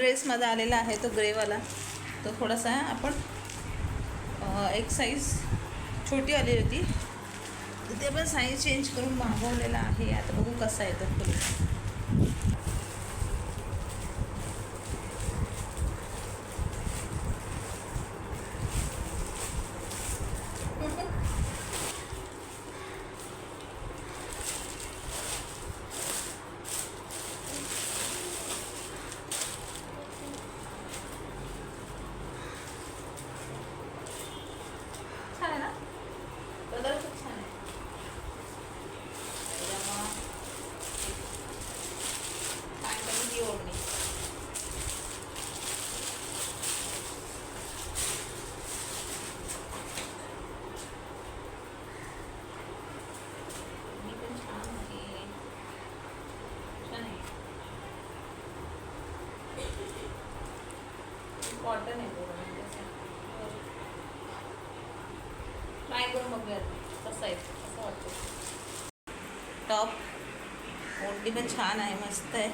Dress माझा आलेला आहे तो ग्रेवाला. तो थोडासा आपण एक साईज छोटी आली होती. तर ते पण साईज चेंज करून मागवलेला आहे. आता बघू कसा येतो फुल छान आहे ना कलर खूप छान आहे त्याच्यामुळं पायथन ही ओढणी मी पण छान आहे छान आहे कॉटन आहे पूर्ण म्हणजे असं. ट्राय करून बघूया कसं आहे? कसं वाटतं टॉप. ओटी पण छान आहे मस्त आहे.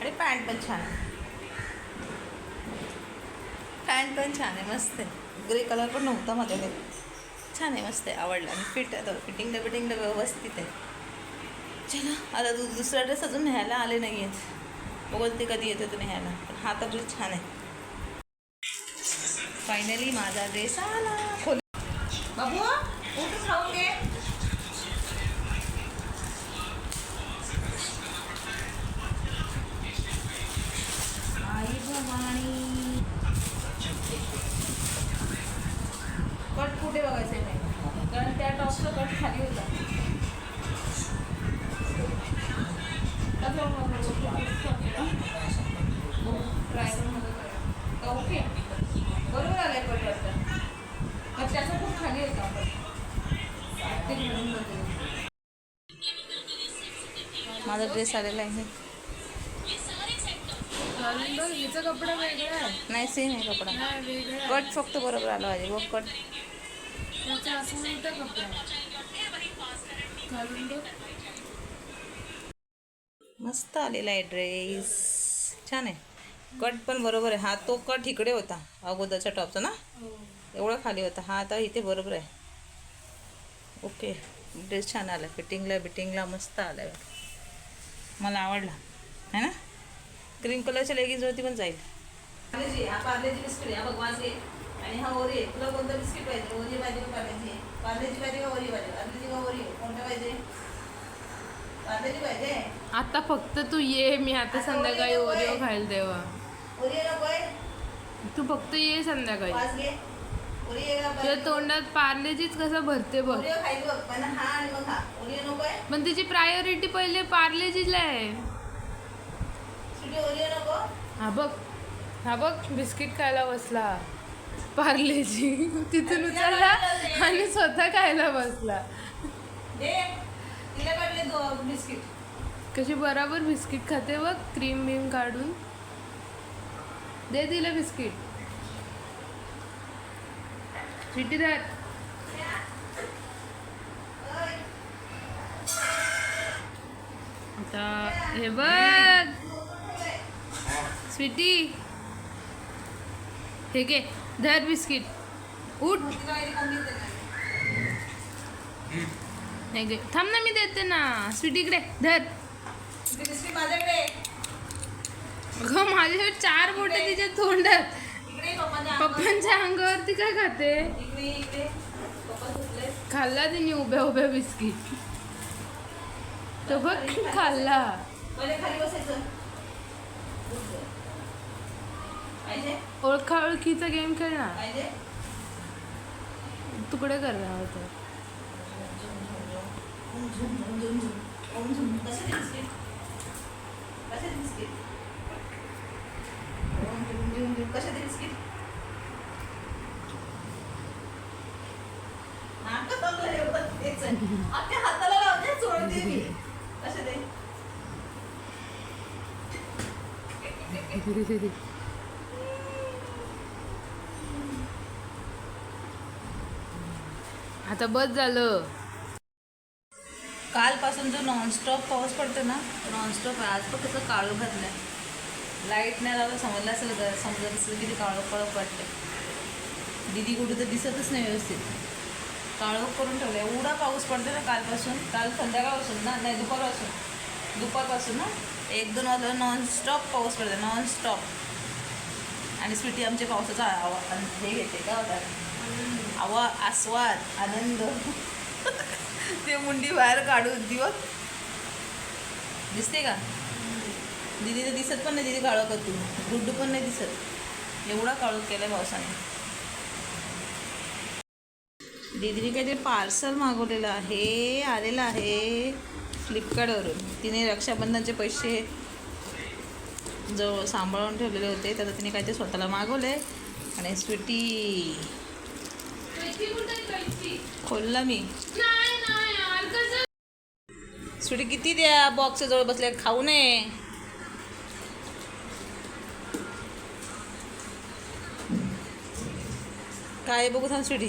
आणि पॅन्ट पण छान आहे. पॅन्ट पण छान आहे मस्त आहे. ग्रे कलर पण नव्हता माझ्याकडे. छान आहे मस्त आहे आवडला. आणि फिट आहे तो फिटिंगला व्यवस्थित आहे. चला आता दु दुसरा ड्रेस अजून न्यायला आले नाही आहेत बघत ते कधी येतो तुम्ही न्यायला. पण हा तर ड्रेस छान आहे. फायनली माझा ड्रेस आला. खोल बाबू उठ खाऊन घे आई भवानी कट कुठे बघायचे नाही कारण त्या टॉपचा कट खाली होता ट्राय करून बघा. का ओके बरोबर आलाय कट वाटतं पण त्याचा खूप खाली आपण. घालून. माझा ड्रेस आलेला आहे. घालून बघ हिचा कपडा वेगळा आहे. नाही सेम आहे कपडा. नाही वेगळा आहे. कट फक्त बरोबर आला पाहिजे. बघ कट त्याचा असा मोठा कपडा आहे. घालून बघ. मस्त आलेला आहे ड्रेस छान आहे. कट पण बरोबर आहे. हा तो कट इकडे होता. अगोदरच्या टॉपचा ना? हो. एवढा खाली होता. हा आता इथे बरोबर आहे. ओके. ड्रेस छान आला फिटिंगला बिटिंगला मस्त आला आहे मला आवडला. है ना? क्रीम कलरच्या लेगिन्सवरती पण जाईल. पार्लेजी हा पार्लेजी बिस्किट आहे. हा भगवान घे आणि हा ओरी आहे. तुला कोणतं बिस्किट पाहिजे? ओरी पाहिजे का पार्लेजी पार्लेजी पाहिजे का ओरी पाहिजे? पार्लेजी का ओरी? कोणतं पाहिजे? पार्लेजी पाहिजे? आता फक्त तू ये. मी आता संध्याकाळी ओरिओ आहे. खायला तेव्हा. ओरी नको आहे? तू फक्त ये संध्याकाळी. आहे तुझ्या तोंडात पार्लेजीच कसं भरते बघ. पण तिची प्रायोरिटी पहिले पार्लेजीला आहे. हा बघ हा बघ बिस्किट खायला बसला. पार्लेजी तिथून उचलला आणि स्वतः खायला बसला. बिस्किट. कशी बराबर बिस्किट खाते बघ क्रीम बीम काढून. दे तिला बिस्किट. चिटीदार आता हे बघ. स्वीटी हे घे. धर बिस्किट. उठ. हे घे. थांब ना मी देते ना. स्वीटी इकडे. धर. माझ्याकडे. अगं माझ्याकडे चार बोटे तिच्या तोंडात. पप्पाच्या अंगावर. पप्पांच्या अंगावरती काय खाते? खाल्ला तिने उभ्या उभ्या बिस्किट. तो बघ खाल्ला. ओळखा ओळखीचा गेम खेळ ना पाहिजे? तुकडे करणार होते. कसे ते बिस्किट कसे ते बिस्किट ओम झुम झुम झुम कसे ते बिस्किट नाटक चाललंय एवढं तेच अख्ख्या हाताला लावते सोडते मी. कसे ते आता बस झालं. कालपासून जो नॉनस्टॉप पाऊस पडतो ना नॉनस्टॉप आज पण कसं काळू घातलाय लाइट नाही लावलं समजलं असेल समजत असेल किती काळोख काळोख वाटते दिदी कुठं तर दिसतच नाही व्यवस्थित. काळोख करून ठेवलं एवढा पाऊस पडते ना कालपासून. काल संध्याकाळपासून ना? नाही दुपारपासून. दुपारपासून ना? एक दोन वाजता नॉनस्टॉप पाऊस पडते नॉनस्टॉप आणि स्वीटी आमच्या पावसाचा आवा हे घेते का होता आवा आस्वाद आनंद. ते मुंडी बाहेर काढून दिवस दिसते का? दिदी तर दिसत पण नाही दिदी काळोखत तू गुड्डू पण नाही दिसत. एवढा काळोख केला आहे पावसाने. दीदीने काहीतरी पार्सल मागवलेलं आहे आलेलं आहे फ्लिपकार्टवरून. तिने रक्षाबंधनचे पैसे जवळ सांभाळून ठेवलेले होते तर तिने काहीतरी स्वतःला मागवले आणि स्वीटी. खोलला मी. स्वीटी किती द्या बॉक्सच्या जवळ बसले खाऊ नये. काय बघू थांब स्वीटी.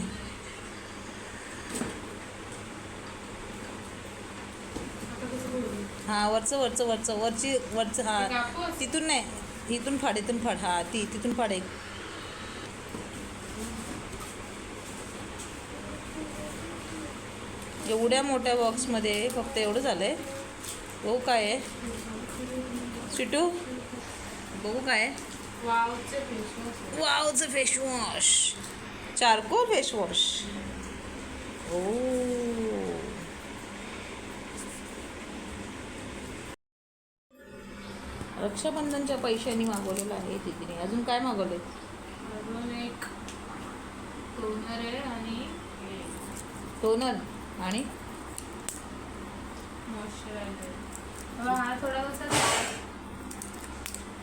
हा वरचं वरचं वरचं वरची वरचं हा? तिथून नाही इथून फाड इथून फाड हा ती तिथून फाड एक. एवढ्या मोठ्या बॉक्समध्ये फक्त एवढं झालं आहे बघू काय आहे. सिटू बघू काय वावचे face wash charcoal face wash ओ. रक्षाबंधनच्या पैशांनी मागवलेलं आहे तिथे अजून काय मागवले अजून एक टोनर आहे आणि टोनर आणि? मॉइश्चरायझर. हा थोडा कसा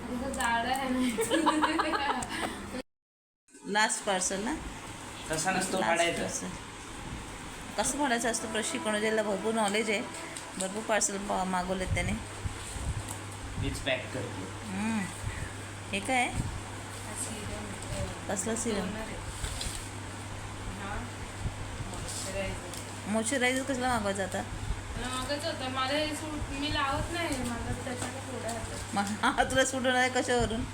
थोडा जाड आहे ना. लास्ट पार्सल ना? तसा नसतो. कसं फाडायचं असतं? प्रशिक्षण ज्याला भरपूर नॉलेज आहे. भरपूर पार्सल मागवलेत त्याने. मीच पॅक करतो हम्म. हे काय? कसलं सिरम मॉइश्चरायझर कसला मागवायचं आता? मागच होतं. मला हे सूट मी लावत नाही. मला त्याच्याकडे थोडं होतं. मग हा तुला सूट होणार आहे कशावरून?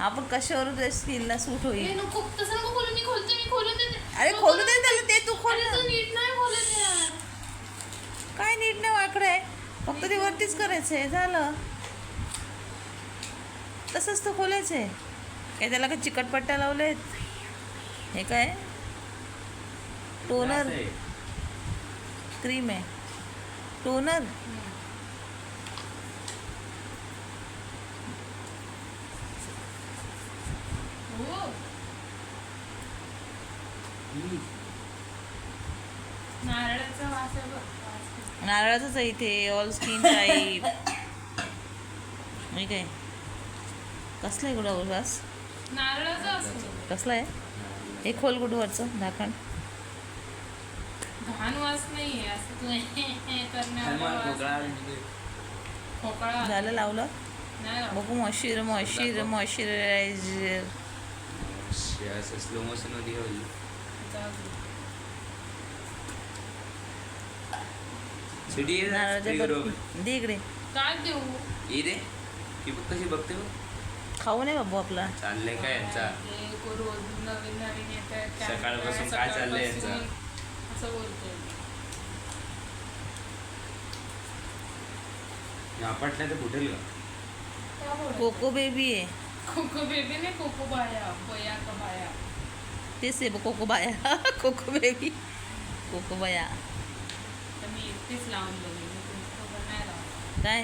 आपण कशावरून त्या स्किनला सूट होईल? हे नको तसं नको बोलू. मी खोलते मी खोलून देते. अरे खोलू. दे त्याला ते तू खोल अरे ना. तू नीट नाही खोलत यार. काय नीट नाही वाकडं आहे? फक्त ते वरतीच करायचं आहे झालं. तसंच तर खोलायचं आहे काय त्याला काय चिकटपट्ट्या लावलेत? हे काय? टोनर. क्रीम आहे. टोनर. हो. नारळाचा वास आहे बघ. नारळाचंच आहे इथे ऑल स्किन टाईप मी काय? कसलं आहे गुडा वास नारळाचा असतो. कसलं आहे? हे खोल गुडवरचं झाकण घाण वास असं नाही. खोकळा झालं लावलं. बघू मॉइश्चर मॉइश्चर मॉइश्चरायझर. स्लो मोशनमध्ये ना, नारळाच्या बर्फी दे इकडे. काय देऊ? रे बघ कशी बघते बघ. खाऊ नये बाबू आपला. चाललंय काय यांचा? हे नवीन नवीन सकाळपासून काय, चाललंय यांचं? सकाळपासून असं बोलतोय आपटल्या तर फुटेल का काय बोलतोय? कोको बेबी आहे. कोको बेबी नाही कोको बाया बया का बाया? तेच आहे कोको बाया. Cocoa baby. कोको बाया. लावून काय?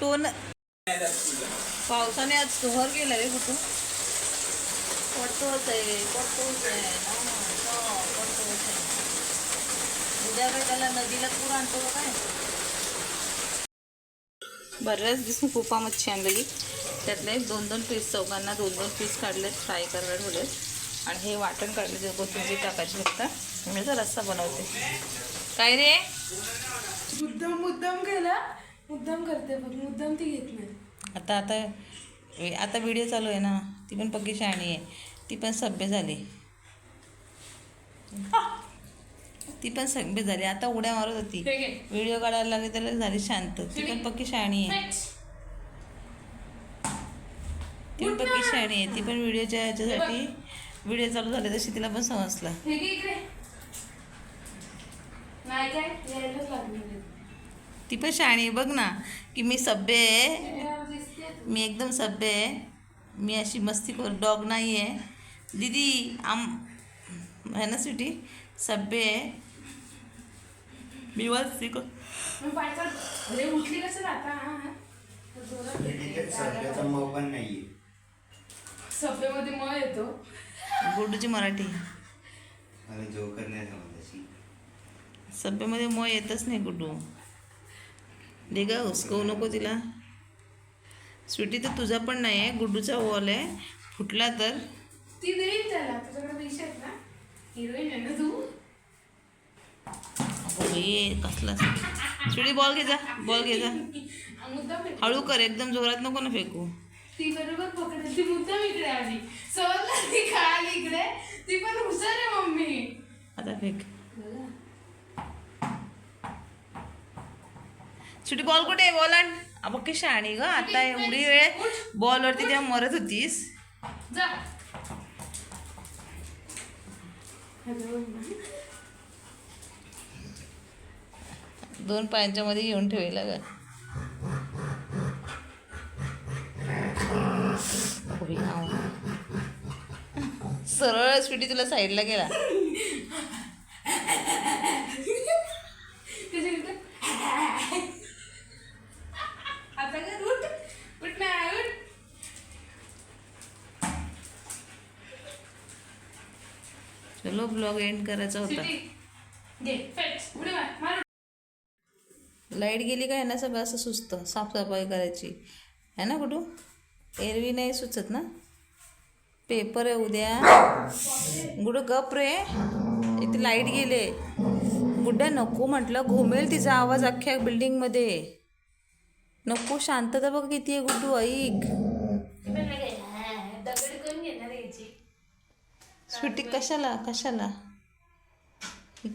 टोन पावसाने आज सुहर गेला रे कुठून? पडतोच आहे पडतोच आहे ना, पडतोच आहे. उद्या काय त्याला नदीला पूर आणतो काय? बऱ्याच दिवसून खूपा मच्छी आणलेली त्यातले दोन दोन पीस चौघांना दोन दोन पीस काढलेत फ्राय करायला ठेवलेत आणि हे वाटण काढले ते कोथिंबीर टाकायची फक्त. मी तर रस्सा बनवते. काय रे? मुद्दाम मुद्दाम केला मुद्दाम करते बघ मुद्दाम ती घेत नाही. आता आता आता व्हिडिओ चालू आहे ना. ती पण पक्की शाणी आहे. ती पण सभ्य झाली. ती पण सभ्य झाली. आता उड्या मारत होती. व्हिडिओ काढायला लागली त्याला झाली शांत. ती पण पक्की शाणी आहे. ती पण पक्की शाणी आहे. ती पण व्हिडिओच्या ह्याच्यासाठी. व्हिडिओ चालू झाले तशी तिला पण समजलं. नाही काय यायलाच लागले ती पण शाणी बघ ना की मी सभ्य आहे. मी एकदम सभ्य आहे. मी अशी मस्ती कर डॉग नाही आहे. दीदी आम है ना स्वीटी? सभ्य आहे. मी मस्ती कर. उठली कसं आता? हा, हा. तर जोरात येते. सध्याचा मग पण नाहीये. सभेमध्ये मळ येतो. गुड्डूची मराठी. मला जोकर नाही समजायची सभ्यमध्ये मग येतच नाही गुड्डू दे गा हुसकवू नको तिला. स्वीटी तर तुझा पण नाही आहे गुड्डूचा वॉल आहे. फुटला तर. ती देईल त्याला तुझ्याकडे पैसे आहेत ना. हिरोईन आहे ना तू? बाई कसला स्वीटी. बॉल घे जा बॉल घे जा. हळू कर एकदम जोरात नको ना फेकू. ती बरोबर पकडेल ती मुद्दाम इकडे आली. समजलं ती आली इकडे. ती पण हुशार आहे मम्मी. आता फेक. सुटी बॉल कुठे आहे? बॉल आण. अबो की शाणी ग? आता एवढी वेळ. बॉलवरती तेव्हा मरत होतीस. दोन पायांच्या मध्ये घेऊन ठेवायला ग होय, आव. सरळ स्वीटी तुला साईडला गेला त्याच्या इकडे आता काय उठ उठ ना उठ चलो ब्लॉग एंड करायचा होता. लाइट गेली का ह्यांना सगळं असं सुचतं साफसफाई करायची. है ना कुठू? एरवी नाही सुचत ना? पेपर आहे उद्या. गुडू गप रे. इथे लाइट गेले. गुड्ड्या नको म्हटलं घुमेल तिचा आवाज अख्ख्या बिल्डिंगमध्ये नको शांतता बघ किती आहे गुड्डू ऐक. स्वीटी कशाला कशाला?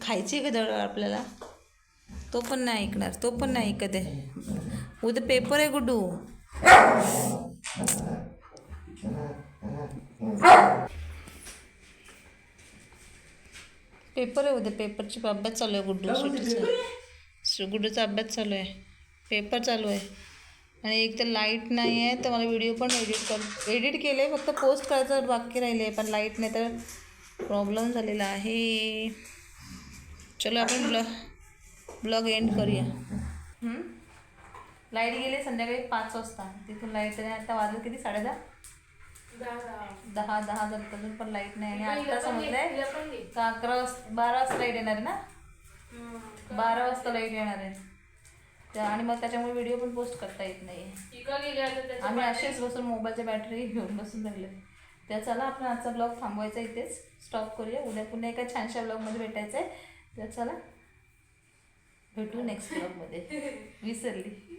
खायची आहे का दळ आपल्याला? तो पण नाही ऐकणार तो पण नाही ऐकत आहे. उद्या पेपर आहे गुड्डू. पेपर आहे उद्या पेपरची अभ्यास चालू आहे गुड्डू सुटीचा गुड्डूचा अभ्यास चालू आहे. पेपर चालू आहे. आणि एक तर लाइट नाही आहे तर मला व्हिडिओ पण एडिट कर एडिट केले फक्त पोस्ट करायचं बाकी राहिले पण लाइट नाही तर प्रॉब्लेम झालेला आहे. चलो आपण ब्लॉग ब्लॉग एंड करूया. लाइट गेले संध्याकाळी पाच वाजता. तिथून लाइट नाही आता वाजत किती? साडे दहा दहा दहा झालं अजून पण लाइट नाही. आणि आता समजलंय का अकरा वाजता बारा वाजता लाइट येणार आहे ना? बारा वाजता लाइट येणार आहे. त्या आणि मग त्याच्यामुळे व्हिडिओ पण पोस्ट करता येत नाही इकडे गेले आता त्याच्या आम्ही असेच बसून मोबाईलच्या बॅटरी घेऊन बसून राहिले. तर चला आपण आजचा ब्लॉग थांबवायचा इथेच. स्टॉप करूया. उद्या पुन्हा एका छानशा ब्लॉगमध्ये भेटायचं आहे तर चला भेटू नेक्स्ट ब्लॉगमध्ये विसरली.